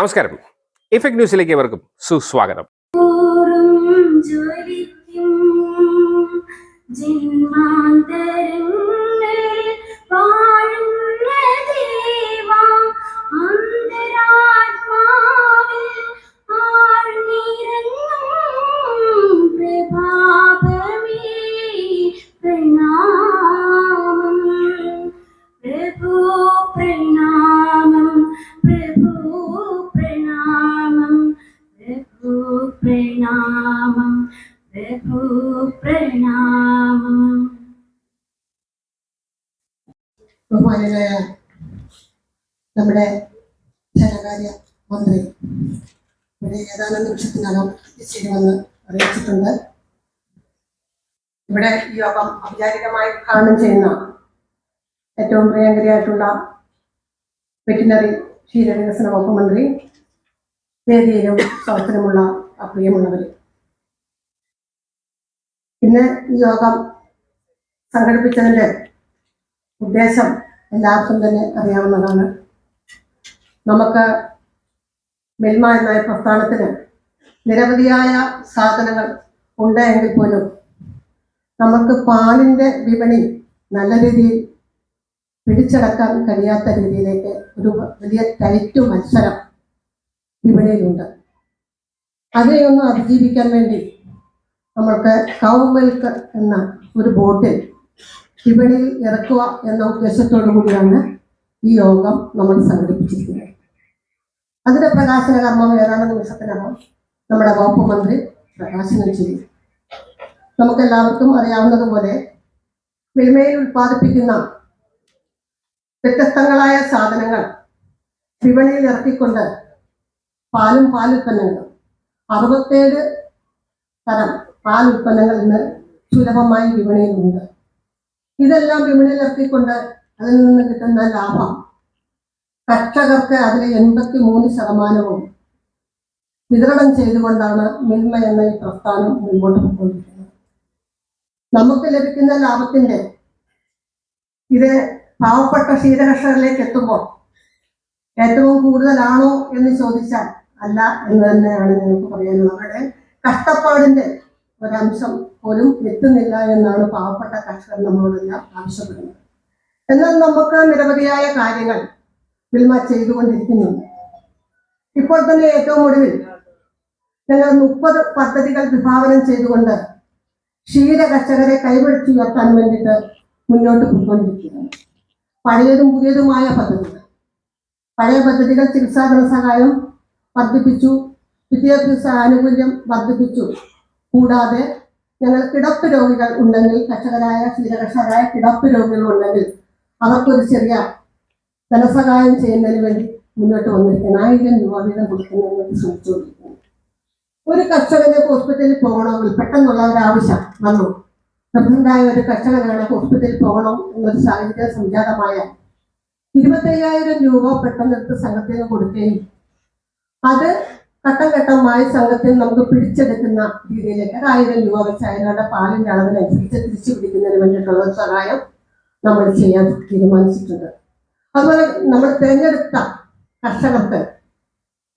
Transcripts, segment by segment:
നമസ്കാരം. ഇഫക്ട് ന്യൂസിലേക്ക് ഏവർക്കും സുസ്വാഗതം. ഓറും ഇവിടെ ഏതാനും നിമിഷത്തിനകം എത്തിച്ചേരുമെന്ന് അറിയിച്ചിട്ടുണ്ട്. ഇവിടെ ഈ യോഗം ഔപചാരികമായി ഉദ്ഘാടനം ചെയ്യുന്ന ഏറ്റവും പ്രിയങ്കരിയായിട്ടുള്ള വെറ്റിനറി ക്ഷീരവികസന വകുപ്പ് മന്ത്രി വേദിയിലും സൗഹൃദമുള്ള അപ്രിയമുള്ളവർ പിന്നെ ഈ യോഗം സംഘടിപ്പിച്ചതിന്റെ ഉദ്ദേശം എല്ലാവർക്കും തന്നെ അറിയാവുന്നതാണ്. നമുക്ക് മിൽമ എന്ന ഈ പ്രസ്ഥാനത്തിന് നിരവധിയായ സാധനങ്ങൾ ഉണ്ട് എങ്കിൽ പോലും നമുക്ക് പാലിന്റെ വിപണി നല്ല രീതിയിൽ പിടിച്ചടക്കാൻ കഴിയാത്ത രീതിയിലേക്ക് ഒരു വലിയ ടൈറ്റ് മത്സരം വിപണിയിലുണ്ട്. അതിനെയൊന്ന് അതിജീവിക്കാൻ വേണ്ടി നമ്മൾക്ക് കൗ മിൽക്ക് എന്ന ഒരു ബോട്ടിൽ വിപണിയിൽ ഇറക്കുക എന്ന ഉദ്ദേശത്തോടു കൂടിയാണ് ഈ യോഗം നമ്മൾ സംഘടിപ്പിച്ചിരിക്കുന്നത്. അതിന്റെ പ്രകാശന കർമ്മം ഏതാനും നിമിഷത്തിനകം നമ്മുടെ വകുപ്പ് മന്ത്രി പ്രകാശനം ചെയ്യും. നമുക്കെല്ലാവർക്കും അറിയാവുന്നതുപോലെ മിൽമയിൽ ഉൽപ്പാദിപ്പിക്കുന്ന വ്യത്യസ്തങ്ങളായ സാധനങ്ങൾ വിപണിയിൽ ഇറക്കിക്കൊണ്ട് പാലും പാലുൽപ്പന്നങ്ങളും അറുപത്തേഴ് തരം പാൽ ഉൽപ്പന്നങ്ങൾ ഇന്ന് സുലഭമായി വിപണിയിലുണ്ട്. ഇതെല്ലാം വിപണിയിൽ ഇറക്കിക്കൊണ്ട് അതിൽ നിന്ന് കിട്ടുന്ന ലാഭം കർഷകർക്ക് അതിലെ എൺപത്തി മൂന്ന് ശതമാനവും വിതരണം ചെയ്തുകൊണ്ടാണ് മിൽമ എന്ന ഈ പ്രസ്ഥാനം മുൻപോട്ട് പോയിക്കൊണ്ടിരിക്കുന്നത്. നമുക്ക് ലഭിക്കുന്ന ലാഭത്തിന്റെ ഇത് പാവപ്പെട്ട ക്ഷീരകർഷകരിലേക്ക് എത്തുമ്പോൾ ഏറ്റവും കൂടുതലാണോ എന്ന് ചോദിച്ചാൽ അല്ല എന്ന് തന്നെയാണ് നിങ്ങൾക്ക് പറയാനുള്ളത്. അവരുടെ കഷ്ടപ്പാടിന്റെ ഒരംശം പോലും എത്തുന്നില്ല എന്നാണ് പാവപ്പെട്ട കർഷകർ നമ്മളോടെല്ലാം ആവശ്യപ്പെടുന്നത്. എന്നാൽ നമുക്ക് നിരവധിയായ കാര്യങ്ങൾ വിൽമ ചെയ്തുകൊണ്ടിരിക്കുന്നുണ്ട് ഇപ്പോൾ തന്നെ ഏറ്റവും ഒടുവിൽ ഞങ്ങൾ മുപ്പത് പദ്ധതികൾ വിഭാവനം ചെയ്തുകൊണ്ട് ക്ഷീര കർഷകരെ കൈപിടിച്ചുയർത്താൻ വേണ്ടിയിട്ട് മുന്നോട്ട് പോയിക്കൊണ്ടിരിക്കുകയാണ്. പഴയതും പുതിയതുമായ പദ്ധതികൾ. പഴയ പദ്ധതികൾ ചികിത്സാ ധനസഹായം വർദ്ധിപ്പിച്ചു വിദ്യാഭ്യാസ ആനുകൂല്യം വർദ്ധിപ്പിച്ചു. കൂടാതെ ഞങ്ങൾ കിടപ്പ് രോഗികൾ ഉണ്ടെങ്കിൽ കർഷകരായ ക്ഷീരകർഷകരായ കിടപ്പ് രോഗികൾ ഉണ്ടെങ്കിൽ അവർക്കൊരു ചെറിയ ധനസഹായം ചെയ്യുന്നതിന് വേണ്ടി മുന്നോട്ട് വന്നിരിക്കുന്നത് ആയിരം രൂപ വീതം കൊടുക്കുന്നതിന് വേണ്ടി ശ്രമിച്ചുകൊണ്ടിരിക്കുന്നു ഒരു കർഷകന് ഹോസ്പിറ്റലിൽ പോകണമെങ്കിൽ പെട്ടെന്നുള്ള ഒരു ആവശ്യം വന്നു. നിർബന്ധമായ ഒരു കർഷകനാണ് ഹോസ്പിറ്റലിൽ പോകണം എന്നൊരു സാഹചര്യം സംജാതമായ ഇരുപത്തയ്യായിരം രൂപ പെട്ടെന്നെടുത്ത് സംഘത്തിന് കൊടുക്കുകയും അത് ഘട്ടം ഘട്ടമായി സംഘത്തിൽ നമുക്ക് പിടിച്ചെടുക്കുന്ന രീതിയിലേക്ക് ആയിരം രൂപ വെച്ച് അയാളുടെ പാലിന്റെ അളവിനനുസരിച്ച് തിരിച്ചു പിടിക്കുന്നതിന് വേണ്ടിയിട്ടുള്ള സഹായം നമ്മൾ ചെയ്യാൻ തീരുമാനിച്ചിട്ടുണ്ട്. അതുപോലെ നമ്മൾ തിരഞ്ഞെടുത്ത കർഷകർക്ക്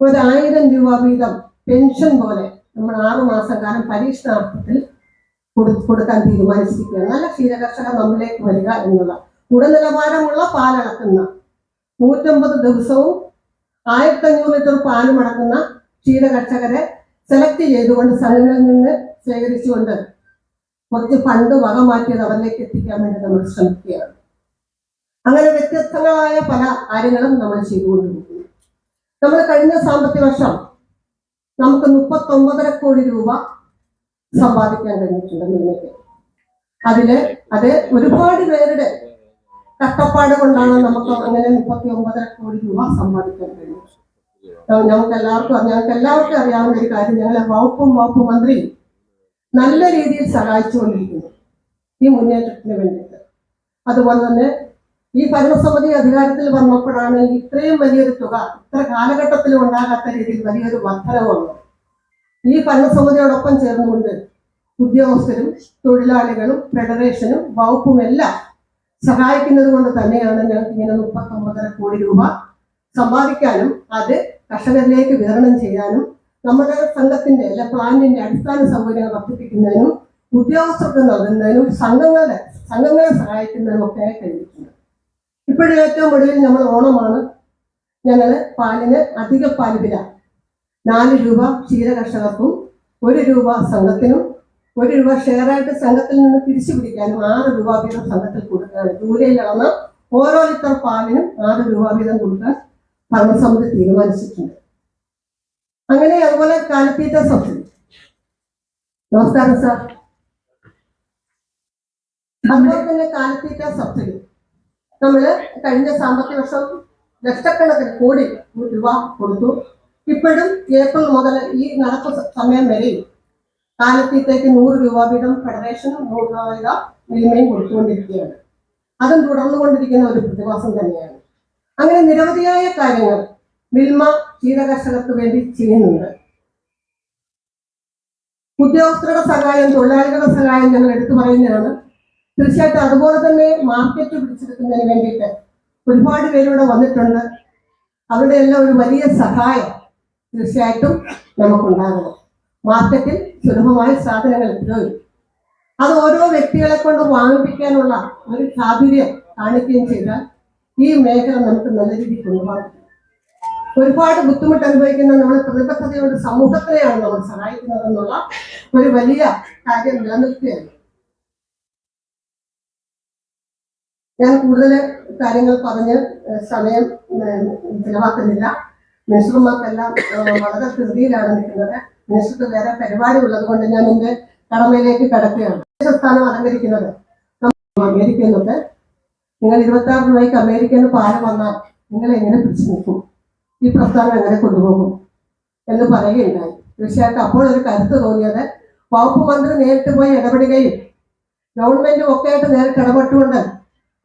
ഒരു ആയിരം രൂപ വീതം പെൻഷൻ പോലെ നമ്മൾ ആറു മാസം കാലം പരീക്ഷണാർത്ഥത്തിൽ കൊടു- കൊടുക്കാൻ തീരുമാനിച്ചിരിക്കുകയാണ്. നല്ല ക്ഷീരകർഷകർ നമ്മളിലേക്ക് വരിക എന്നുള്ള ഗുണനിലവാരമുള്ള പാലളക്കുന്ന നൂറ്റമ്പത് ദിവസവും ആയിരത്തഞ്ഞൂറ് ലിറ്റർ പാലും അടക്കുന്ന ക്ഷീരകർഷകരെ സെലക്ട് ചെയ്തുകൊണ്ട് സംഘങ്ങളിൽ നിന്ന് ശേഖരിച്ചുകൊണ്ട് കുറച്ച് ഫണ്ട് വക മാറ്റിയത് അവരിലേക്ക് എത്തിക്കാൻ വേണ്ടി നമ്മൾ ശ്രമിക്കുകയാണ്. അങ്ങനെ വ്യത്യസ്തങ്ങളായ പല കാര്യങ്ങളും നമ്മൾ ചെയ്തുകൊണ്ടിരിക്കുന്നു. നമ്മൾ കഴിഞ്ഞ സാമ്പത്തിക വർഷം നമുക്ക് മുപ്പത്തൊമ്പതര കോടി രൂപ സമ്പാദിക്കാൻ കഴിഞ്ഞിട്ടുണ്ട് നിങ്ങൾക്ക് അതിൽ അത് ഒരുപാട് പേരുടെ കഷ്ടപ്പാട് കൊണ്ടാണ് നമുക്ക് അങ്ങനെ മുപ്പത്തി ഒമ്പതര കോടി രൂപ സമ്പാദിക്കാൻ കഴിഞ്ഞത്. ഞങ്ങൾക്ക് എല്ലാവർക്കും ഞങ്ങൾക്ക് എല്ലാവർക്കും അറിയാവുന്ന ഒരു കാര്യം ഞങ്ങളെ വകുപ്പും വകുപ്പ് മന്ത്രി നല്ല രീതിയിൽ സഹായിച്ചുകൊണ്ടിരിക്കുന്നു ഈ മുന്നേറ്റത്തിന് വേണ്ടിയിട്ട്. അതുപോലെ തന്നെ ഈ ഭരണസമിതി അധികാരത്തിൽ വന്നപ്പോഴാണ് ഇത്രയും വലിയൊരു തുക ഇത്ര കാലഘട്ടത്തിൽ ഉണ്ടാകാത്ത രീതിയിൽ വലിയൊരു വർധനവ് വന്നത്. ഈ ഭരണസമിതിയോടൊപ്പം ചേർന്നുകൊണ്ട് ഉദ്യോഗസ്ഥരും തൊഴിലാളികളും ഫെഡറേഷനും വകുപ്പും എല്ലാം സഹായിക്കുന്നത് കൊണ്ട് തന്നെയാണ് ഞങ്ങൾക്ക് ഇങ്ങനെ മുപ്പത്തൊമ്പതര കോടി രൂപ സമ്പാദിക്കാനും അത് കർഷകരിലേക്ക് വിതരണം ചെയ്യാനും നമ്മുടെ സംഘത്തിന്റെ അല്ലെ പ്ലാന്റിന്റെ അടിസ്ഥാന സൗകര്യങ്ങൾ വർദ്ധിപ്പിക്കുന്നതിനും ഉദ്യോഗസ്ഥർക്ക് നൽകുന്നതിനും സംഘങ്ങളുടെ സംഘങ്ങളെ സഹായിക്കുന്നതിനും ഒക്കെ കഴിഞ്ഞിട്ടുണ്ട്. ഇപ്പോഴും ഏറ്റവും ഒടുവിൽ നമ്മൾ ഓണമാണ്. ഞങ്ങൾ പാലിന് അധിക പാൽ വില. നാല് രൂപ ക്ഷീര കർഷകർക്കും ഒരു രൂപ സംഘത്തിനും ഒരു രൂപ ഷെയറായിട്ട് സംഘത്തിൽ നിന്ന് തിരിച്ചു പിടിക്കാനും ആറ് രൂപ വീതം സംഘത്തിൽ കൊടുക്കുകയാണ് ദൂരയിൽ നടന്ന ഓരോ ലിറ്റർ പാലിനും ആറ് രൂപ വീതം കൊടുക്കാൻ ഭരണസമിതി തീരുമാനിച്ചിട്ടുണ്ട്. അങ്ങനെ അതുപോലെ കാലത്തീറ്റ സബ്സിഡി. നമസ്കാരം സാർ. അതുപോലെ തന്നെ കാലത്തീറ്റ സബ്സിഡി. നമ്മൾ കഴിഞ്ഞ സാമ്പത്തിക വർഷം ലക്ഷക്കണക്കിന് കോടി രൂപ കൊടുത്തു. ഇപ്പോഴും ഏപ്രിൽ മുതൽ ഈ നടപ്പ് സമയം വരെയും കാലത്തേക്ക് നൂറ് രൂപ വീതം ഫെഡറേഷനും നൂറ് രൂപ മിൽമയും കൊടുത്തുകൊണ്ടിരിക്കുകയാണ്. അതും തുടർന്നുകൊണ്ടിരിക്കുന്ന ഒരു പ്രതിഭാസം തന്നെയാണ്. അങ്ങനെ നിരവധിയായ കാര്യങ്ങൾ മിൽമ ക്ഷീരകർഷകർക്ക് വേണ്ടി ചെയ്യുന്നുണ്ട്. ഉദ്യോഗസ്ഥരുടെ സഹായം തൊഴിലാളികളുടെ സഹായം ഞങ്ങൾ എടുത്തു പറയുന്നതാണ്. തീർച്ചയായിട്ടും അതുപോലെ തന്നെ മാർക്കറ്റ് പിടിച്ചെടുക്കുന്നതിന് വേണ്ടിയിട്ട് ഒരുപാട് പേരിവിടെ വന്നിട്ടുണ്ട്. അവരുടെ എല്ലാം ഒരു വലിയ സഹായം തീർച്ചയായിട്ടും നമുക്കുണ്ടാകണം. മാർക്കറ്റിൽ സുലഭമായി സാധനങ്ങൾ എത്തുകയും അത് ഓരോ വ്യക്തികളെ കൊണ്ട് വാങ്ങിപ്പിക്കാനുള്ള ഒരു സാധുര്യം കാണിക്കുകയും ചെയ്താൽ ഈ മേഖല നമുക്ക് നല്ല രീതിയിൽ കൊണ്ടുപോകും ഒരുപാട് ബുദ്ധിമുട്ട് അനുഭവിക്കുന്ന നമ്മുടെ പ്രതിബദ്ധതയോട് സമൂഹത്തിനെയാണ് നമ്മൾ സഹായിക്കുന്നതെന്നുള്ള ഒരു വലിയ കാര്യം നിലനിൽക്കുകയാണ്. ഞാൻ കൂടുതൽ കാര്യങ്ങൾ പറഞ്ഞ് സമയം ചിലവാക്കുന്നില്ല. മിനിസ്റ്റർമാർക്കെല്ലാം വളരെ ധൃതിയിലാണ് നിൽക്കുന്നത്. മിനിസ്റ്റർക്ക് വേറെ പരിപാടി ഉള്ളത് കൊണ്ട് ഞാൻ എന്റെ കടമയിലേക്ക് കടക്കുകയാണ്. സ്ഥാനം അലങ്കരിക്കുന്നത്? നിന്നൊക്കെ നിങ്ങൾ ഇരുപത്തി ആറ് രൂപയ്ക്ക് അമേരിക്കയിൽ പാല വന്നാൽ നിങ്ങൾ എങ്ങനെ പിടിച്ചു നിൽക്കും? ഈ പ്രസ്ഥാനം എങ്ങനെ കൊണ്ടുപോകും? എന്ന് പറയുകയുണ്ടായി. തീർച്ചയായിട്ടും അപ്പോൾ ഒരു കരുത്ത് തോന്നിയത് വകുപ്പ് മന്ത്രി നേരിട്ട് പോയി ഇടപെടുകയും ഗവൺമെന്റും ഒക്കെ ആയിട്ട് നേരിട്ട് ഇടപെട്ടുകൊണ്ട്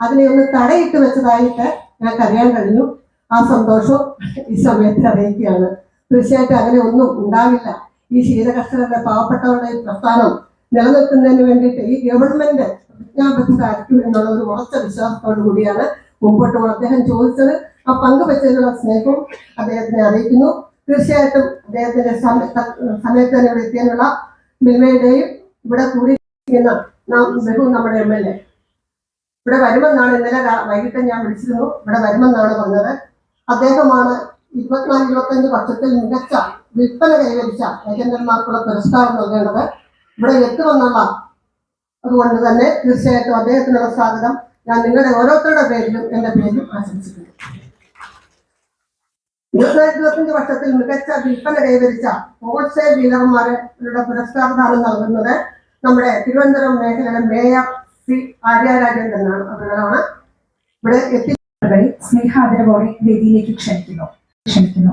അതിനെ ഒന്ന് തടയിട്ട് വെച്ചതായിട്ട് ഞങ്ങൾക്ക് അറിയാൻ കഴിഞ്ഞു. ആ സന്തോഷം ഈ സമയത്ത് അറിയിക്കുകയാണ്. തീർച്ചയായിട്ടും അങ്ങനെ ഒന്നും ഉണ്ടാവില്ല. ഈ ക്ഷീരകർഷകരുടെ പാവപ്പെട്ടവരുടെ പ്രസ്ഥാനം നിലനിൽക്കുന്നതിന് വേണ്ടിയിട്ട് ഈ ഗവൺമെന്റ് പ്രതിജ്ഞാബദ്ധരായിരിക്കും എന്നുള്ള ഒരു ഉറച്ച വിശ്വാസത്തോടു കൂടിയാണ് മുമ്പോട്ട് അദ്ദേഹം ചോദിച്ചത് ആ പങ്കുവെച്ചതിനുള്ള സ്നേഹവും അദ്ദേഹത്തിനെ അറിയിക്കുന്നു. തീർച്ചയായിട്ടും അദ്ദേഹത്തിന്റെ സമയത്ത് തന്നെ ഇവിടെ എത്തിയതിനുള്ള മിൽമയുടെയും ഇവിടെ കൂടിയിരിക്കുന്ന നാം ബഹു നമ്മുടെ എം എൽ എ. ഇവിടെ വരുമെന്നാണ് ഇന്നലെ വൈകിട്ട് ഞാൻ വിളിച്ചിരുന്നു. ഇവിടെ വരുമെന്നാണ് പറഞ്ഞത്. അദ്ദേഹമാണ് ഇരുപത്തിനാല് ഇരുപത്തഞ്ച് വർഷത്തിൽ മികച്ച വിൽപ്പന കൈവരിച്ച ഏജന്റന്മാർക്കുള്ള പുരസ്കാരം നൽകേണ്ടത് ഇവിടെ എത്തുമെന്നുള്ള അതുകൊണ്ട് തന്നെ തീർച്ചയായിട്ടും അദ്ദേഹത്തിനുള്ള സ്വാഗതം. ഞാൻ നിങ്ങളുടെ ഓരോരുത്തരുടെ പേരിലും എന്റെ പേരിലും ആശംസിക്കുന്നു. ഇരുപത്തിനാല് ഇരുപത്തഞ്ച് വർഷത്തിൽ മികച്ച വിൽപ്പന കൈവരിച്ച ഹോൾസെയിൽ ഡീലർമാരുടെ പുരസ്കാരദാനം നൽകുന്നത് നമ്മുടെ തിരുവനന്തപുരം മേഖലയിലെ മേയർ ശ്രീ ആര്യാരാജേന്ദ്രനാണ് അവരാണ് ഇവിടെ എത്തി സ്നേഹാദരവോടെ വേദിയിലേക്ക് ക്ഷണിക്കുന്നു. ക്ഷണിക്കുന്നു.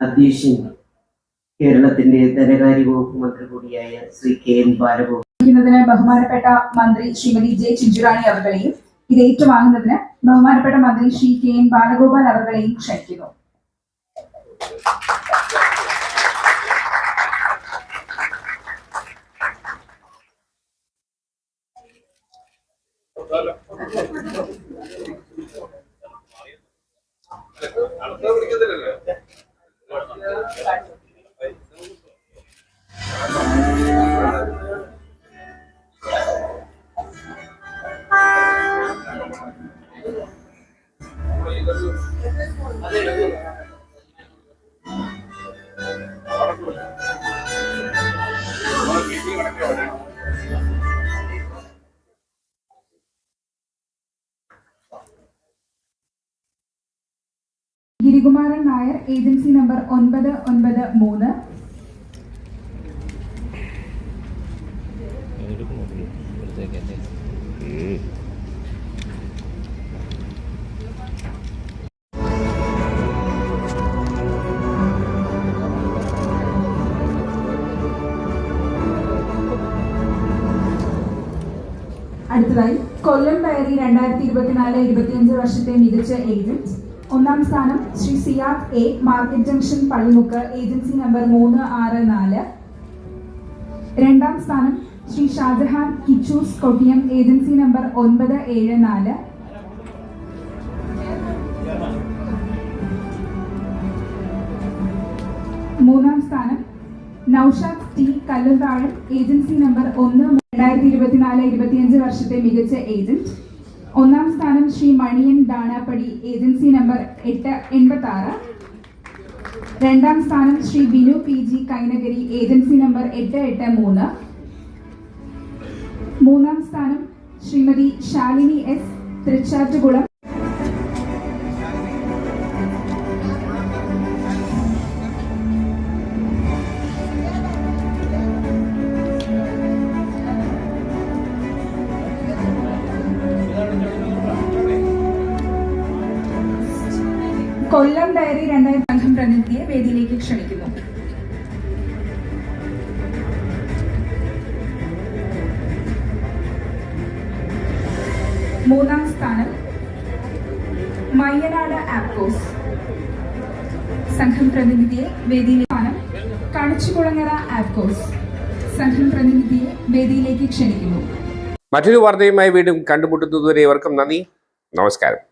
അധ്യക്ഷൻ കേരളത്തിന്റെ ധനകാര്യ വകുപ്പ് മന്ത്രി കൂടിയായ ശ്രീ കെ എൻ ബാലഗോപിക്കുന്നതിന് ബഹുമാനപ്പെട്ട മന്ത്രി ശ്രീമതി ജെ ചിഞ്ചുറാണി അവരുടെയും ഇത് ഏറ്റുവാങ്ങുന്നതിന് ബഹുമാനപ്പെട്ട മന്ത്രി ശ്രീ കെ എൻ ബാലഗോപാൽ അവരുടെയും ക്ഷണിക്കുന്നു. ഗിരികുമാരൻ നായർ ഏജൻസി നമ്പർ ഒൻപത് ഒൻപത് മൂന്ന്. എടുക്കുമോ അടുത്തതായി കൊല്ലം ഡയറി രണ്ടായിരത്തി ഇരുപത്തിനാല് ഇരുപത്തിയഞ്ച് വർഷത്തെ മികച്ച ഏജന്റ്. ഒന്നാം സ്ഥാനം Shri Siyad A market junction Pallimukku agency number മൂന്ന് ആറ് നാല്. രണ്ടാം സ്ഥാനം ശ്രീ ഷാജഹാൻ കിച്ചൂസ് കൊട്ടിയം ഏജൻസി നമ്പർ ഒൻപത് ഏഴ് നാല്. മൂന്നാം സ്ഥാനം Naushad T Kalluthazham agency number ഒന്ന് രണ്ടായിരത്തി ഇരുപത്തിനാല് ഇരുപത്തിയഞ്ച് വർഷത്തെ മികച്ച ഏജന്റ്. ഒന്നാം സ്ഥാനം ശ്രീ മണിയൻ ദാണാപ്പടി ഏജൻസി നമ്പർ എട്ട് എൺപത്തി ആറ് രണ്ടാം സ്ഥാനം Shri Binu P G Kainagari agency number എട്ട് എട്ട് മൂന്ന്. മൂന്നാം സ്ഥാനം ശ്രീമതി ശാലിനി എസ് തൃച്ചാറ്റുകുളം മൂന്നാം സ്ഥാനം മയ്യനാട് ആപ്കോസ് സംഘം പ്രതിനിധിയെ വേദിയിലെ സ്ഥാനം കണച്ചുകുളങ്ങര ആപ്കോസ് സംഘം പ്രതിനിധിയെ വേദിയിലേക്ക് ക്ഷണിക്കുന്നു. മറ്റൊരു വാർത്തയുമായി വീണ്ടും കണ്ടുമുട്ടുന്നതുവരെ ഇവർക്കും നന്ദി. നമസ്കാരം.